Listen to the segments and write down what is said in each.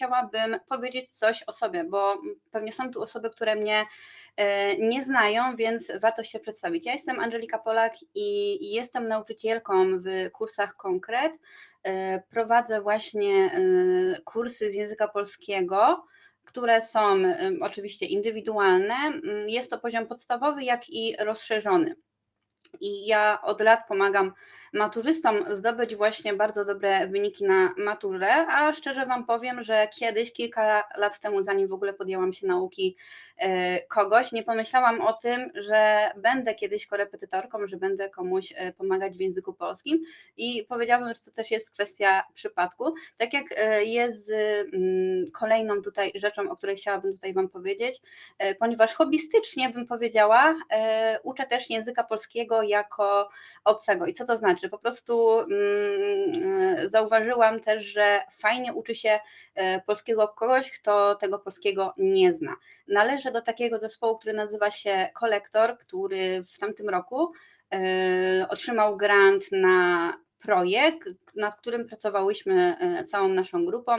chciałabym powiedzieć coś o sobie, bo pewnie są tu osoby, które mnie e, nie znają, więc warto się przedstawić. Ja jestem Angelika Polak i jestem nauczycielką w kursach Konkret. E, prowadzę właśnie kursy z języka polskiego które są oczywiście indywidualne. Jest to poziom podstawowy, jak i rozszerzony. I ja od lat pomagam maturzystom zdobyć właśnie bardzo dobre wyniki na maturze, a szczerze Wam powiem, że kiedyś, kilka lat temu, zanim w ogóle podjęłam się nauki e, kogoś, nie pomyślałam o tym, że będę kiedyś korepetytorką, że będę komuś e, pomagać w języku polskim i powiedziałabym, że to też jest kwestia przypadku. Tak jak e, jest mm, kolejną tutaj rzeczą, o której chciałabym tutaj Wam powiedzieć, ponieważ hobbystycznie bym powiedziała, uczę też języka polskiego jako obcego. I co to znaczy? Po prostu mm, zauważyłam też, że fajnie uczy się e, polskiego kogoś, kto tego polskiego nie zna. Należę do takiego zespołu, który nazywa się Kolektor, który w tamtym roku e, otrzymał grant na projekt, nad którym pracowałyśmy całą naszą grupą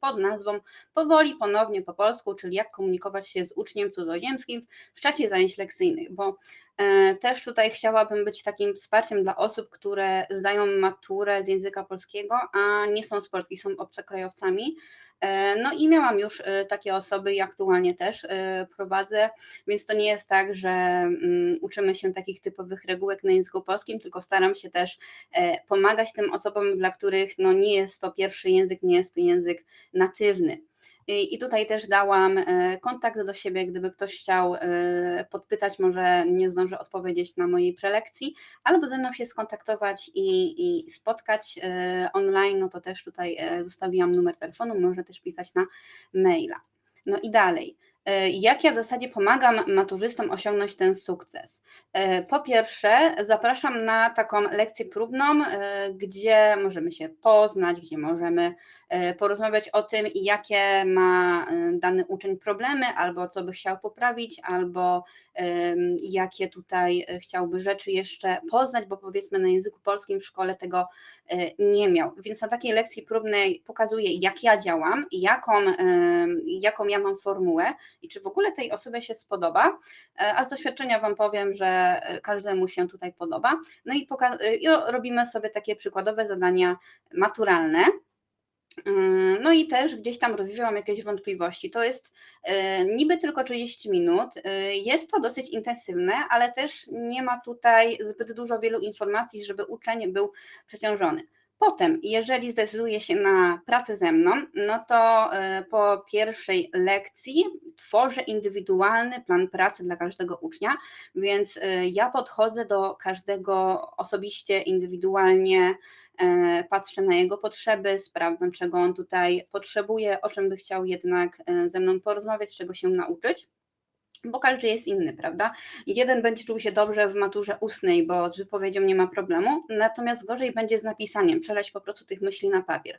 pod nazwą Powoli ponownie po polsku, czyli jak komunikować się z uczniem cudzoziemskim w czasie zajęć lekcyjnych, bo też tutaj chciałabym być takim wsparciem dla osób, które zdają maturę z języka polskiego, a nie są z Polski, są obcokrajowcami, E, no i miałam już e, takie osoby i aktualnie też e, prowadzę, więc to nie jest tak, że mm, uczymy się takich typowych regułek na języku polskim, tylko staram się też pomagać tym osobom, dla których no nie jest to pierwszy język, nie jest to język natywny. I tutaj też dałam e, kontakt do siebie, gdyby ktoś chciał e, podpytać, może nie zdążę odpowiedzieć na mojej prelekcji, albo ze mną się skontaktować i, i spotkać e, online, no to też tutaj zostawiłam numer telefonu, można też pisać na maila. No i dalej. E, jak ja w zasadzie pomagam maturzystom osiągnąć ten sukces? E, po pierwsze, zapraszam na taką lekcję próbną, e, gdzie możemy się poznać, gdzie możemy porozmawiać o tym, jakie ma dany uczeń problemy, albo co by chciał poprawić, albo jakie tutaj chciałby rzeczy jeszcze poznać, bo powiedzmy na języku polskim w szkole tego nie miał. Więc na takiej lekcji próbnej pokazuję, jak ja działam, jaką, jaką ja mam formułę, i czy w ogóle tej osobie się spodoba. E, a z doświadczenia Wam powiem, że e, każdemu się tutaj podoba. No i, e, i robimy sobie takie przykładowe zadania maturalne. No i też gdzieś tam rozwiewam jakieś wątpliwości. To jest niby tylko 30 minut. Jest to dosyć intensywne, ale też nie ma tutaj zbyt dużo wielu informacji, żeby uczeń był przeciążony. Potem, jeżeli zdecyduje się na pracę ze mną, no to e, po pierwszej lekcji tworzę indywidualny plan pracy dla każdego ucznia, więc e, ja podchodzę do każdego osobiście, indywidualnie, e, patrzę na jego potrzeby, sprawdzam, czego on tutaj potrzebuje, o czym by chciał jednak ze mną porozmawiać, czego się nauczyć bo każdy jest inny, prawda? Jeden będzie czuł się dobrze w maturze ustnej, bo z wypowiedzią nie ma problemu, natomiast gorzej będzie z napisaniem, przelać po prostu tych myśli na papier,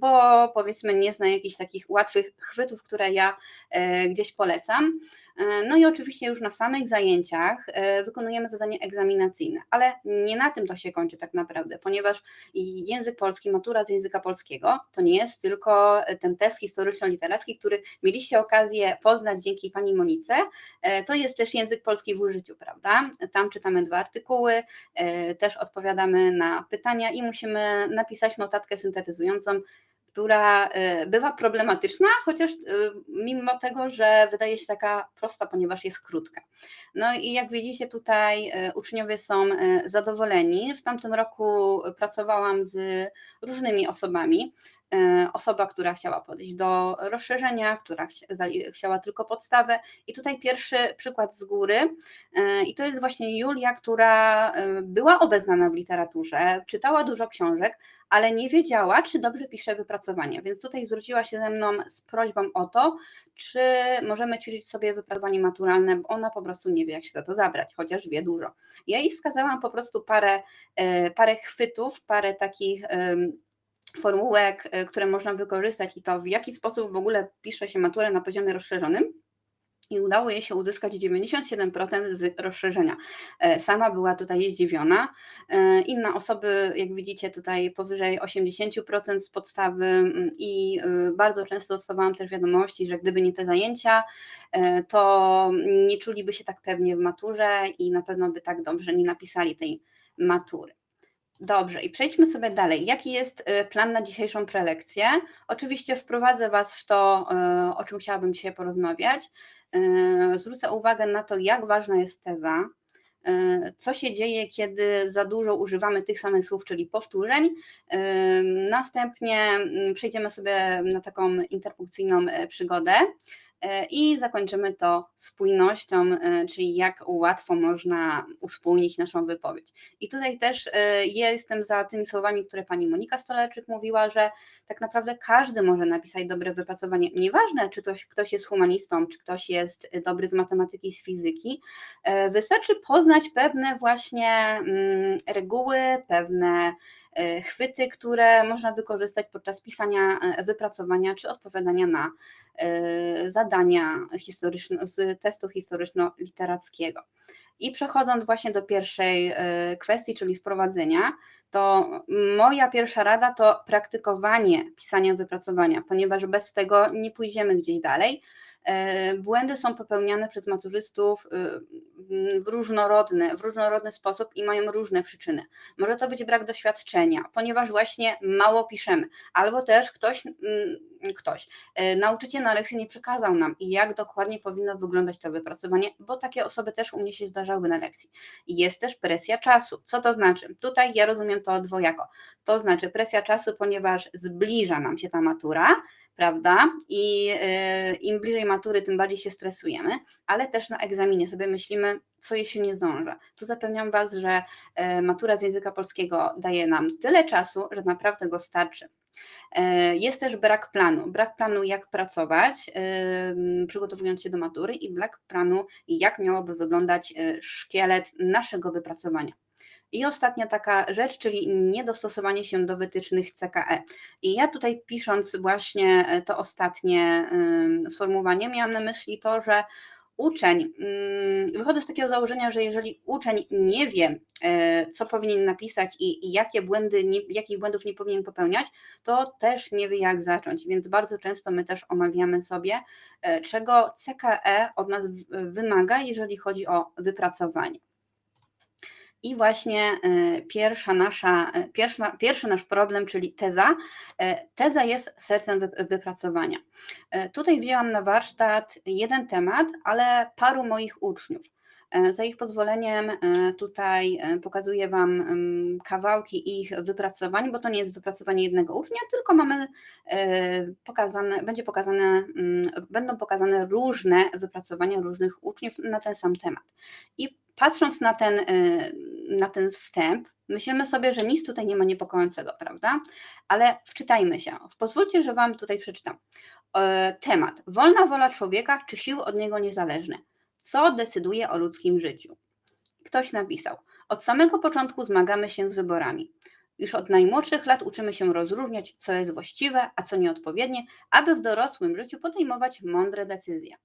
bo powiedzmy nie zna jakichś takich łatwych chwytów, które ja e, gdzieś polecam. E, no i oczywiście już na samych zajęciach e, wykonujemy zadanie egzaminacyjne, ale nie na tym to się kończy tak naprawdę, ponieważ język polski, matura z języka polskiego to nie jest tylko ten test historyczno-literacki, który mieliście okazję poznać dzięki pani Monice, e, to jest też język polski w użyciu, prawda? Tam czytamy dwa artykuły, też odpowiadamy na pytania i musimy napisać notatkę syntetyzującą która e, bywa problematyczna, chociaż e, mimo tego, że wydaje się taka prosta, ponieważ jest krótka. No i jak widzicie, tutaj e, uczniowie są zadowoleni. W tamtym roku pracowałam z różnymi osobami. E, osoba, która chciała podejść do rozszerzenia, która chciała tylko podstawę. I tutaj pierwszy przykład z góry. E, I to jest właśnie Julia, która e, była obeznana w literaturze, czytała dużo książek, ale nie wiedziała, czy dobrze pisze wypracowania. Więc tutaj zwróciła się ze mną z prośbą o to, czy możemy ćwiczyć sobie wypracowanie maturalne, bo ona po prostu nie wie, jak się za to zabrać, chociaż wie dużo. Ja jej wskazałam po prostu parę, parę chwytów, parę takich formułek, y, które można wykorzystać i to w jaki sposób w ogóle pisze się maturę na poziomie rozszerzonym. i udało jej się uzyskać 97% z rozszerzenia. E, sama była tutaj zdziwiona. E, inne osoby, jak widzicie, tutaj powyżej 80% z podstawy mm, i e, bardzo często dostawałam też wiadomości, że gdyby nie te zajęcia, to nie czuliby się tak pewnie w maturze i na pewno by tak dobrze nie napisali tej matury. Dobrze, i przejdźmy sobie dalej. Jaki jest plan na dzisiejszą prelekcję? Oczywiście wprowadzę Was w to, o czym chciałabym dzisiaj porozmawiać. Yy, zwrócę uwagę na to, jak ważna jest teza, co się dzieje, kiedy za dużo używamy tych samych słów, czyli powtórzeń. Następnie mm, przejdziemy sobie na taką interpunkcyjną przygodę. E, I zakończymy to spójnością, e, czyli jak łatwo można uspójnić naszą wypowiedź. I tutaj też e, jestem za tymi słowami, które pani Monika Stolarczyk mówiła, że tak naprawdę każdy może napisać dobre wypracowanie. Nieważne, czy ktoś, ktoś jest humanistą, czy ktoś jest dobry z matematyki, z fizyki, wystarczy poznać pewne właśnie mm, reguły, pewne chwyty, które można wykorzystać podczas pisania e, wypracowania czy odpowiadania na e, zadania historyczne, z testu historyczno-literackiego. I przechodząc właśnie do pierwszej kwestii, czyli wprowadzenia, to moja pierwsza rada to praktykowanie pisania wypracowania, ponieważ bez tego nie pójdziemy gdzieś dalej. E, błędy są popełniane przez maturzystów w różnorodny, w różnorodny sposób i mają różne przyczyny. Może to być brak doświadczenia, ponieważ właśnie mało piszemy, albo też ktoś, mm, ktoś, e, nauczyciel na lekcji nie przekazał nam, jak dokładnie powinno wyglądać to wypracowanie, bo takie osoby też u mnie się zdarzały na lekcji. Jest też presja czasu. Co to znaczy? Tutaj ja rozumiem to dwojako. To znaczy presja czasu, ponieważ zbliża nam się ta matura, prawda? I y, im bliżej matury, tym bardziej się stresujemy, ale też na egzaminie sobie myślimy, co jeśli nie zdążę. Tu zapewniam Was, że y, matura z języka polskiego daje nam tyle czasu, że naprawdę go starczy. Y, jest też brak planu. Brak planu, jak pracować, przygotowując się do matury, i brak planu, jak miałoby wyglądać szkielet naszego wypracowania. I ostatnia taka rzecz, czyli niedostosowanie się do wytycznych CKE. I ja tutaj pisząc właśnie e, to ostatnie sformułowanie, miałam na myśli to, że uczeń, wychodzę z takiego założenia, że jeżeli uczeń nie wie, e, co powinien napisać i, jakie błędy, jakich błędów nie powinien popełniać, to też nie wie, jak zacząć. Więc bardzo często my też omawiamy sobie, e, czego CKE od nas wymaga, jeżeli chodzi o wypracowanie. I właśnie e, pierwsza nasza, e, pierwsza, pierwszy nasz problem, czyli teza. E, teza jest sercem wypracowania. Tutaj wzięłam na warsztat jeden temat, ale paru moich uczniów. Za ich pozwoleniem tutaj pokazuję Wam kawałki ich wypracowań, bo to nie jest wypracowanie jednego ucznia, tylko mamy pokazane, będzie pokazane, będą pokazane różne wypracowania różnych uczniów na ten sam temat. I patrząc na ten, na ten wstęp, myślimy sobie, że nic tutaj nie ma niepokojącego, prawda? Ale wczytajmy się. Pozwólcie, że Wam tutaj przeczytam. E, temat. Wolna wola człowieka czy siły od niego niezależne? Co decyduje o ludzkim życiu? Ktoś napisał. Od samego początku zmagamy się z wyborami. Już od najmłodszych lat uczymy się rozróżniać, co jest właściwe, a co nieodpowiednie, aby w dorosłym życiu podejmować mądre decyzje.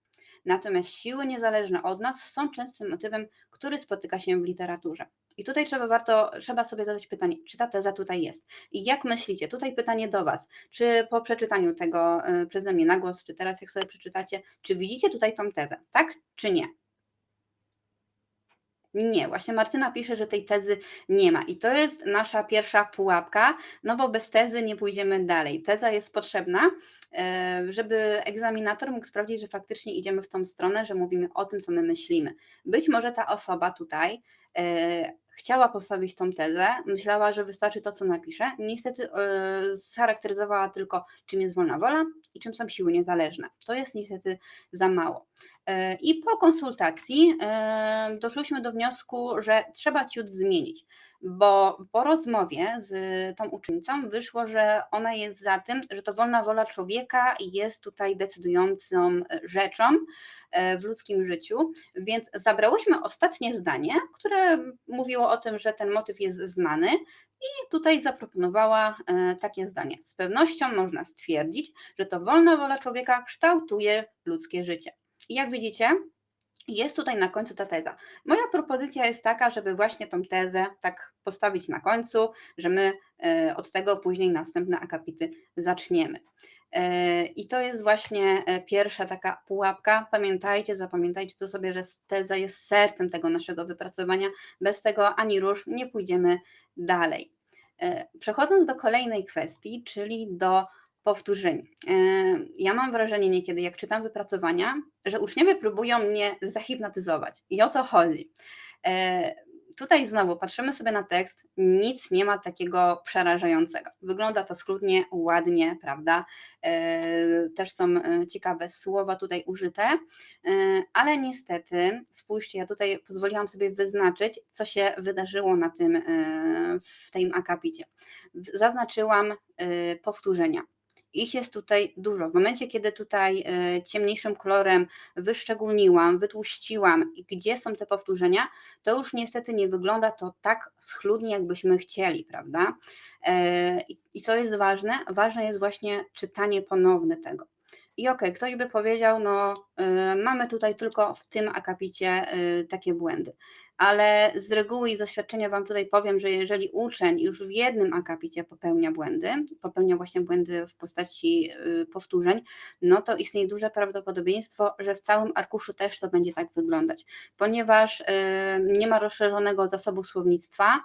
Natomiast siły niezależne od nas są częstym motywem, który spotyka się w literaturze. I tutaj trzeba, warto, trzeba sobie zadać pytanie, czy ta teza tutaj jest? I jak myślicie? Tutaj pytanie do Was. Czy po przeczytaniu tego y, przeze mnie na głos, czy teraz jak sobie przeczytacie, czy widzicie tutaj tą tezę? Tak czy nie? Nie, właśnie Martyna pisze, że tej tezy nie ma. I to jest nasza pierwsza pułapka, no bo bez tezy nie pójdziemy dalej. Teza jest potrzebna, e, żeby egzaminator mógł sprawdzić, że faktycznie idziemy w tą stronę, że mówimy o tym, co my myślimy. Być może ta osoba tutaj chciała postawić tą tezę, myślała, że wystarczy to, co napisze. Niestety yy, scharakteryzowała tylko, czym jest wolna wola i czym są siły niezależne. To jest niestety za mało. Yy, I po konsultacji yy, doszłyśmy do wniosku, że trzeba ciut zmienić bo po rozmowie z tą uczennicą wyszło, że ona jest za tym, że to wolna wola człowieka jest tutaj decydującą rzeczą e, w ludzkim życiu, więc zabrałyśmy ostatnie zdanie, które mówiło o tym, że ten motyw jest znany i tutaj zaproponowała e, takie zdanie. Z pewnością można stwierdzić, że to wolna wola człowieka kształtuje ludzkie życie. I jak widzicie, jest tutaj na końcu ta teza. Moja propozycja jest taka, żeby właśnie tą tezę tak postawić na końcu, że my e, od tego później następne akapity zaczniemy. E, I to jest właśnie e, pierwsza taka pułapka. Pamiętajcie, zapamiętajcie to sobie, że teza jest sercem tego naszego wypracowania. Bez tego ani rusz nie pójdziemy dalej. Przechodząc do kolejnej kwestii, czyli do powtórzeń. E, ja mam wrażenie niekiedy, jak czytam wypracowania, że uczniowie próbują mnie zahipnotyzować. I o co chodzi? E, tutaj znowu patrzymy sobie na tekst, nic nie ma takiego przerażającego. Wygląda to schludnie, ładnie, prawda? E, też są ciekawe słowa tutaj użyte, ale niestety, spójrzcie, ja tutaj pozwoliłam sobie wyznaczyć, co się wydarzyło na tym, w tym akapicie. Zaznaczyłam powtórzenia. Ich jest tutaj dużo. W momencie, kiedy tutaj e, ciemniejszym kolorem wyszczególniłam, wytłuściłam, gdzie są te powtórzenia, to już niestety nie wygląda to tak schludnie, jakbyśmy chcieli, prawda? E, I co jest ważne? Ważne jest właśnie czytanie ponowne tego. I okej, okay, ktoś by powiedział, no y, mamy tutaj tylko w tym akapicie takie błędy, ale z reguły i z doświadczenia Wam tutaj powiem, że jeżeli uczeń już w jednym akapicie popełnia błędy, popełnia właśnie błędy w postaci y, powtórzeń, no to istnieje duże prawdopodobieństwo, że w całym arkuszu też to będzie tak wyglądać, ponieważ nie ma rozszerzonego zasobu słownictwa,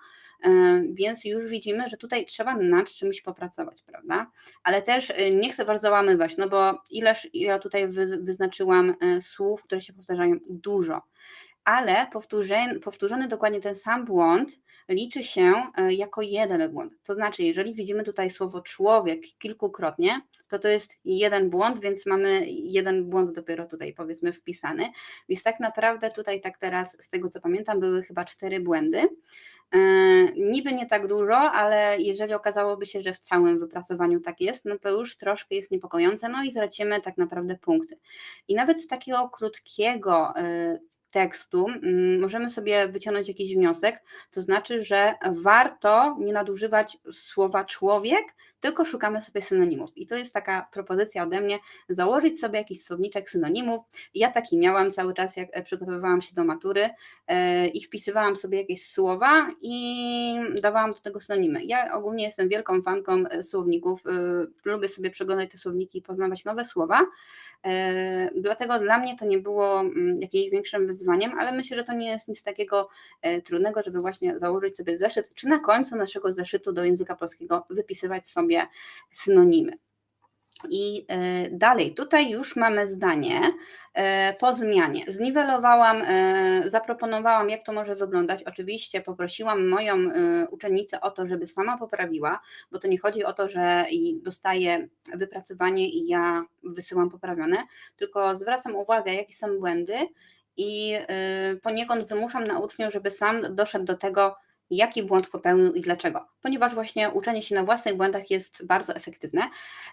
więc już widzimy, że tutaj trzeba nad czymś popracować, prawda? Ale też nie chcę bardzo załamywać, no bo ileż ja tutaj wyznaczyłam słów, które się powtarzają dużo ale powtórzony, dokładnie ten sam błąd liczy się e, jako jeden błąd. To znaczy, jeżeli widzimy tutaj słowo człowiek kilkukrotnie, to to jest jeden błąd, więc mamy jeden błąd dopiero tutaj powiedzmy wpisany. Więc tak naprawdę tutaj tak teraz, z tego co pamiętam, były chyba cztery błędy. E, niby nie tak dużo, ale jeżeli okazałoby się, że w całym wypracowaniu tak jest, no to już troszkę jest niepokojące, no i stracimy tak naprawdę punkty. I nawet z takiego krótkiego e, tekstu mm, możemy sobie wyciągnąć jakiś wniosek, to znaczy, że warto nie nadużywać słowa człowiek, tylko szukamy sobie synonimów. I to jest taka propozycja ode mnie, założyć sobie jakiś słowniczek synonimów. Ja taki miałam cały czas, jak e, przygotowywałam się do matury e, i wpisywałam sobie jakieś słowa i dawałam do tego synonimy. Ja ogólnie jestem wielką fanką e, słowników, lubię sobie przeglądać te słowniki i poznawać nowe słowa, dlatego dla mnie to nie było mm, jakimś większym wyzwaniem, ale myślę, że to nie jest nic takiego trudnego, żeby właśnie założyć sobie zeszyt, czy na końcu naszego zeszytu do języka polskiego wypisywać sobie sobie synonimy. I e, dalej, tutaj już mamy zdanie e, po zmianie. Zniwelowałam, e, zaproponowałam, jak to może wyglądać. Oczywiście poprosiłam moją uczennicę o to, żeby sama poprawiła, bo to nie chodzi o to, że dostaję wypracowanie i ja wysyłam poprawione, tylko zwracam uwagę, jakie są błędy i poniekąd wymuszam na uczniu, żeby sam doszedł do tego, jaki błąd popełnił i dlaczego. Ponieważ właśnie uczenie się na własnych błędach jest bardzo efektywne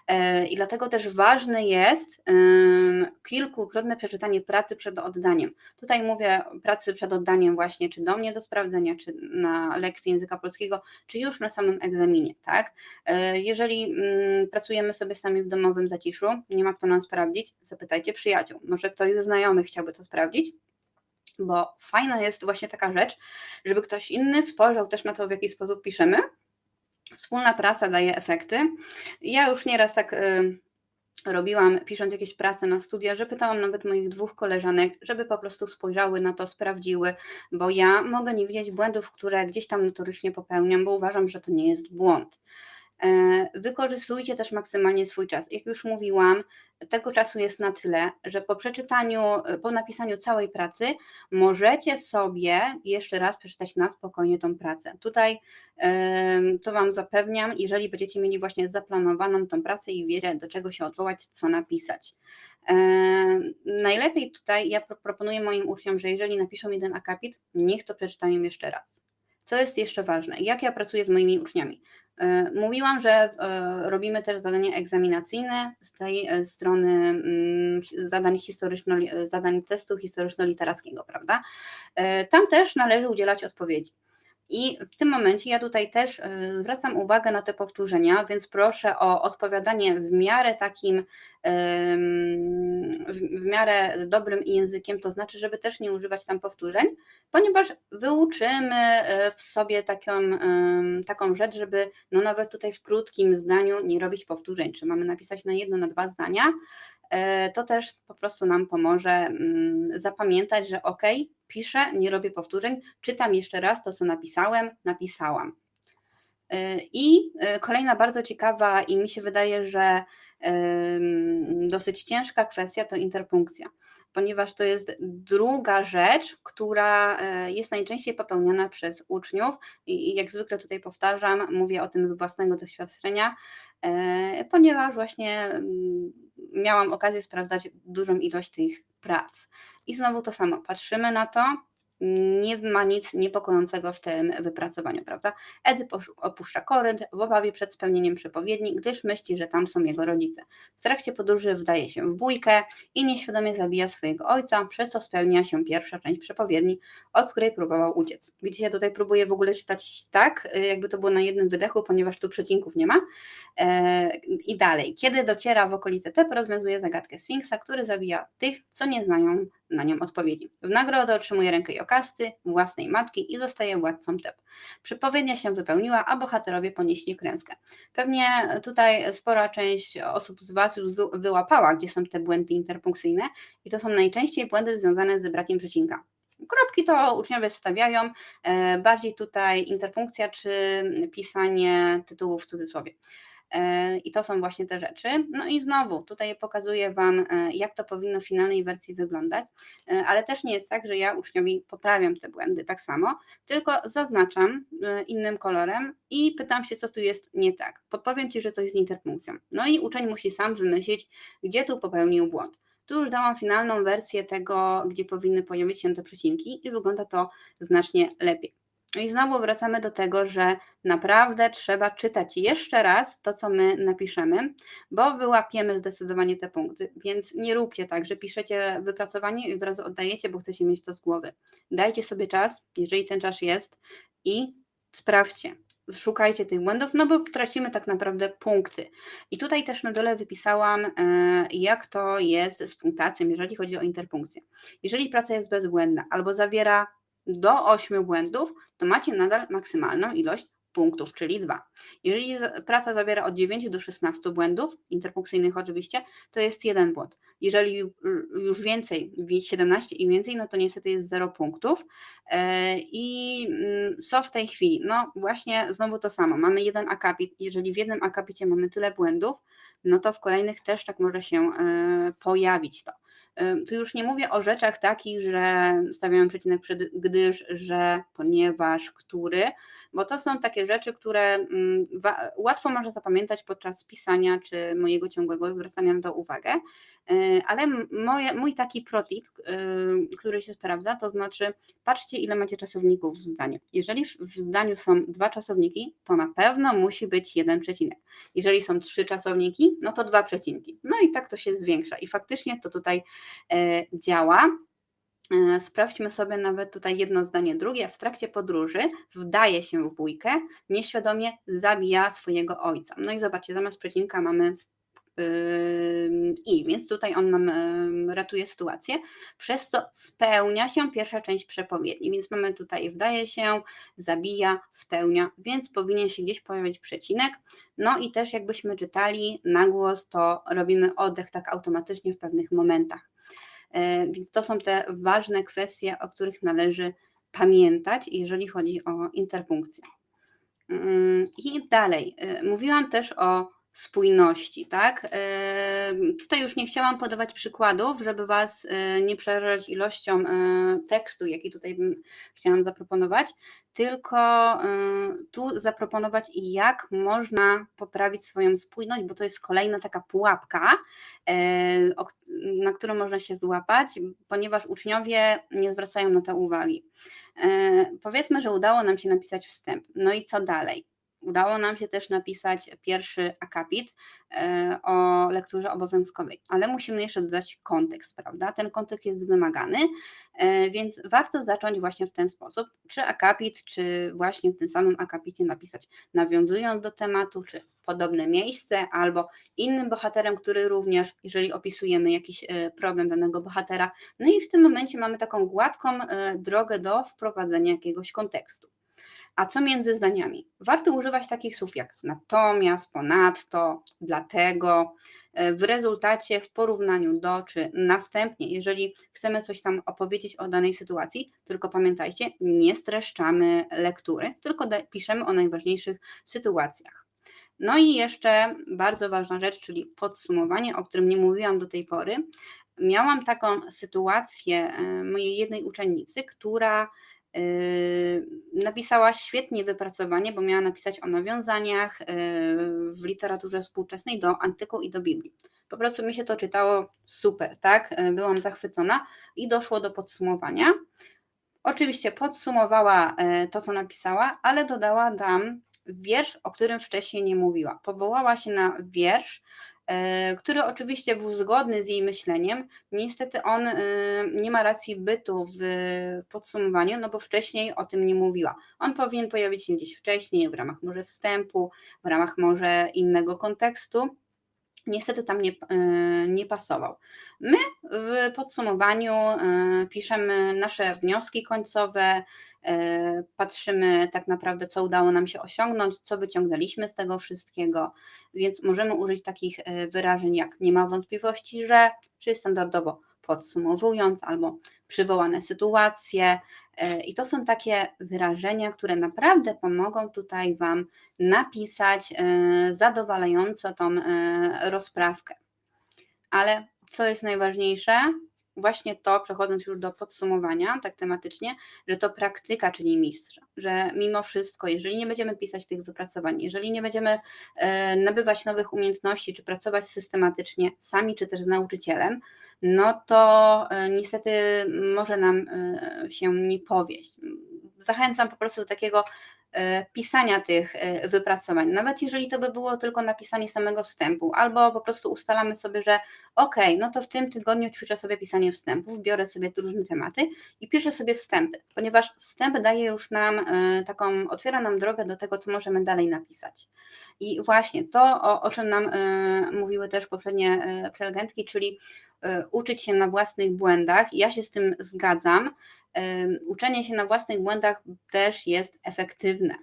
e, i dlatego też ważne jest kilkukrotne przeczytanie pracy przed oddaniem. Tutaj mówię pracy przed oddaniem właśnie, czy do mnie do sprawdzenia, czy na lekcji języka polskiego, czy już na samym egzaminie, tak? E, jeżeli mm, pracujemy sobie sami w domowym zaciszu, nie ma kto nam sprawdzić, zapytajcie przyjaciół. Może ktoś ze znajomych chciałby to sprawdzić, bo fajna jest właśnie taka rzecz, żeby ktoś inny spojrzał też na to, w jaki sposób piszemy. Wspólna praca daje efekty. Ja już nieraz tak y, robiłam, pisząc jakieś prace na studia, że pytałam nawet moich dwóch koleżanek, żeby po prostu spojrzały na to, sprawdziły, bo ja mogę nie widzieć błędów, które gdzieś tam notorycznie popełniam, bo uważam, że to nie jest błąd. E, wykorzystujcie też maksymalnie swój czas. Jak już mówiłam, tego czasu jest na tyle, że po przeczytaniu, po napisaniu całej pracy możecie sobie jeszcze raz przeczytać na spokojnie tą pracę. Tutaj to Wam zapewniam, jeżeli będziecie mieli właśnie zaplanowaną tą pracę i wiecie do czego się odwołać, co napisać. Najlepiej tutaj ja proponuję moim uczniom, że jeżeli napiszą jeden akapit, niech to przeczytają jeszcze raz. Co jest jeszcze ważne? Jak ja pracuję z moimi uczniami? E, mówiłam, że e, robimy też zadania egzaminacyjne z tej e, strony mm, zadań historyczno, zadań testu historyczno-literackiego, prawda? Tam też należy udzielać odpowiedzi. I w tym momencie ja tutaj też zwracam uwagę na te powtórzenia, więc proszę o odpowiadanie w miarę takim, w, miarę dobrym językiem, to znaczy, żeby też nie używać tam powtórzeń, ponieważ wyuczymy e, w sobie taką, taką rzecz, żeby no nawet tutaj w krótkim zdaniu nie robić powtórzeń, czy mamy napisać na jedno, na dwa zdania, e, to też po prostu nam pomoże mm, zapamiętać, że ok, piszę, nie robię powtórzeń, czytam jeszcze raz to, co napisałem, napisałam. E, I kolejna bardzo ciekawa i mi się wydaje, że dosyć ciężka kwestia to interpunkcja, ponieważ to jest druga rzecz, która e, jest najczęściej popełniana przez uczniów i jak zwykle tutaj powtarzam, mówię o tym z własnego doświadczenia, e, ponieważ właśnie miałam okazję sprawdzać dużą ilość tych prac. I znowu to samo, patrzymy na to, nie ma nic niepokojącego w tym wypracowaniu, prawda? Edyp opuszcza Korynt w obawie przed spełnieniem przepowiedni, gdyż myśli, że tam są jego rodzice. W trakcie podróży wdaje się w bójkę i nieświadomie zabija swojego ojca, przez co spełnia się pierwsza część przepowiedni, od której próbował uciec. Widzicie, tutaj próbuję w ogóle czytać tak, jakby to było na jednym wydechu, ponieważ tu przecinków nie ma. E, I dalej, kiedy dociera w okolice Tep, rozwiązuje zagadkę Sfinksa, który zabija tych, co nie znają na nią odpowiedzi. W nagrodę otrzymuje rękę Jokasty, własnej matki i zostaje władcą Teb. Przepowiednia się wypełniła, a bohaterowie ponieśli klęskę. Pewnie tutaj spora część osób z Was już wyłapała, gdzie są te błędy interpunkcyjne i to są najczęściej błędy związane z brakiem przecinka. Kropki to uczniowie wstawiają, e, bardziej tutaj interpunkcja czy pisanie tytułów w cudzysłowie. E, I to są właśnie te rzeczy. No i znowu, tutaj pokazuję Wam, e, jak to powinno w finalnej wersji wyglądać, e, ale też nie jest tak, że ja uczniowi poprawiam te błędy tak samo, tylko zaznaczam innym kolorem i pytam się, co tu jest nie tak. Podpowiem Ci, że coś z interpunkcją. No i uczeń musi sam wymyślić, gdzie tu popełnił błąd. Tu już dałam finalną wersję tego, gdzie powinny pojawić się te przecinki i wygląda to znacznie lepiej. No I znowu wracamy do tego, że naprawdę trzeba czytać jeszcze raz to, co my napiszemy, bo wyłapiemy zdecydowanie te punkty. Więc nie róbcie tak, że piszecie wypracowanie i od razu oddajecie, bo chcecie mieć to z głowy. Dajcie sobie czas, jeżeli ten czas jest, i sprawdźcie. Szukajcie tych błędów, no bo tracimy tak naprawdę punkty. I tutaj też na dole wypisałam, e, jak to jest z punktacją, jeżeli chodzi o interpunkcję. Jeżeli praca jest bezbłędna albo zawiera do 8 błędów, to macie nadal maksymalną ilość punktów, czyli 2. Jeżeli praca zawiera od 9 do 16 błędów, interpunkcyjnych oczywiście, to jest jeden błąd. Jeżeli już więcej, 17 i więcej, no to niestety jest 0 punktów. E, I mm, co w tej chwili? No właśnie znowu to samo. Mamy jeden akapit. Jeżeli w jednym akapicie mamy tyle błędów, no to w kolejnych też tak może się e, pojawić to. Tu już nie mówię o rzeczach takich, że stawiam przecinek przed gdyż, że, ponieważ, który, bo to są takie rzeczy, które mm, łatwo można zapamiętać podczas pisania czy mojego ciągłego zwracania na to uwagę, y, ale moje, mój taki protip, y, który się sprawdza, to znaczy patrzcie ile macie czasowników w zdaniu. Jeżeli w zdaniu są dwa czasowniki, to na pewno musi być jeden przecinek. Jeżeli są trzy czasowniki, no to dwa przecinki. No i tak to się zwiększa i faktycznie to tutaj E, działa. E, sprawdźmy sobie nawet tutaj jedno zdanie drugie. W trakcie podróży wdaje się w bójkę, nieświadomie zabija swojego ojca. No i zobaczcie, zamiast przecinka mamy i, więc tutaj on nam ratuje sytuację, przez co spełnia się pierwsza część przepowiedni. Więc mamy tutaj wdaje się, zabija, spełnia, więc powinien się gdzieś pojawić przecinek. No i też jakbyśmy czytali na głos, to robimy oddech tak automatycznie w pewnych momentach. E, więc to są te ważne kwestie, o których należy pamiętać, jeżeli chodzi o interpunkcję. Mm, I dalej, e, mówiłam też o spójności, tak? Tutaj już nie chciałam podawać przykładów, żeby Was y, nie przerażać ilością y, tekstu, jaki tutaj bym chciałam zaproponować, tylko tu zaproponować, jak można poprawić swoją spójność, bo to jest kolejna taka pułapka, na którą można się złapać, ponieważ uczniowie nie zwracają na to uwagi. Powiedzmy, że udało nam się napisać wstęp. No i co dalej? Udało nam się też napisać pierwszy akapit e, o lekturze obowiązkowej, ale musimy jeszcze dodać kontekst, prawda? Ten kontekst jest wymagany, e, więc warto zacząć właśnie w ten sposób, czy akapit, czy właśnie w tym samym akapicie napisać nawiązując do tematu, czy podobne miejsce, albo innym bohaterem, który również, jeżeli opisujemy jakiś e, problem danego bohatera, no i w tym momencie mamy taką gładką drogę do wprowadzenia jakiegoś kontekstu. A co między zdaniami? Warto używać takich słów jak natomiast, ponadto, dlatego, e, w rezultacie, w porównaniu do, czy następnie, jeżeli chcemy coś tam opowiedzieć o danej sytuacji, tylko pamiętajcie, nie streszczamy lektury, tylko piszemy o najważniejszych sytuacjach. No i jeszcze bardzo ważna rzecz, czyli podsumowanie, o którym nie mówiłam do tej pory. Miałam taką sytuację e, mojej jednej uczennicy, która napisała świetnie wypracowanie, bo miała napisać o nawiązaniach yy, w literaturze współczesnej do antyku i do Biblii. Po prostu mi się to czytało super, tak? Yy, byłam zachwycona i doszło do podsumowania. Oczywiście podsumowała to, co napisała, ale dodała tam wiersz, o którym wcześniej nie mówiła. Powołała się na wiersz, który oczywiście był zgodny z jej myśleniem. Niestety on e, nie ma racji bytu w podsumowaniu, no bo wcześniej o tym nie mówiła. On powinien pojawić się gdzieś wcześniej, w ramach może wstępu, w ramach może innego kontekstu niestety tam nie, e, nie pasował. My w podsumowaniu e, piszemy nasze wnioski końcowe, e, patrzymy tak naprawdę, co udało nam się osiągnąć, co wyciągnęliśmy z tego wszystkiego, więc możemy użyć takich wyrażeń jak nie ma wątpliwości, że, czyli standardowo podsumowując albo przywołane sytuacje. E, I to są takie wyrażenia, które naprawdę pomogą tutaj Wam napisać e, zadowalająco tą e, rozprawkę. Ale co jest najważniejsze? Właśnie to, przechodząc już do podsumowania, tak tematycznie, że to praktyka czyli mistrz, że mimo wszystko, jeżeli nie będziemy pisać tych wypracowań, jeżeli nie będziemy nabywać nowych umiejętności, czy pracować systematycznie sami, czy też z nauczycielem, no to e, niestety może nam e, się nie powieść. Zachęcam po prostu do takiego e, pisania tych wypracowań, nawet jeżeli to by było tylko napisanie samego wstępu, albo po prostu ustalamy sobie, że ok, no to w tym tygodniu ćwiczę sobie pisanie wstępów, biorę sobie różne tematy i piszę sobie wstępy, ponieważ wstęp daje już nam taką, otwiera nam drogę do tego, co możemy dalej napisać. I właśnie to, o, o czym nam mówiły też poprzednie prelegentki, czyli E, uczyć się na własnych błędach. Ja się z tym zgadzam. E, uczenie się na własnych błędach też jest efektywne.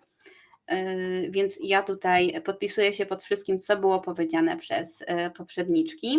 E, więc ja tutaj podpisuję się pod wszystkim, co było powiedziane przez poprzedniczki.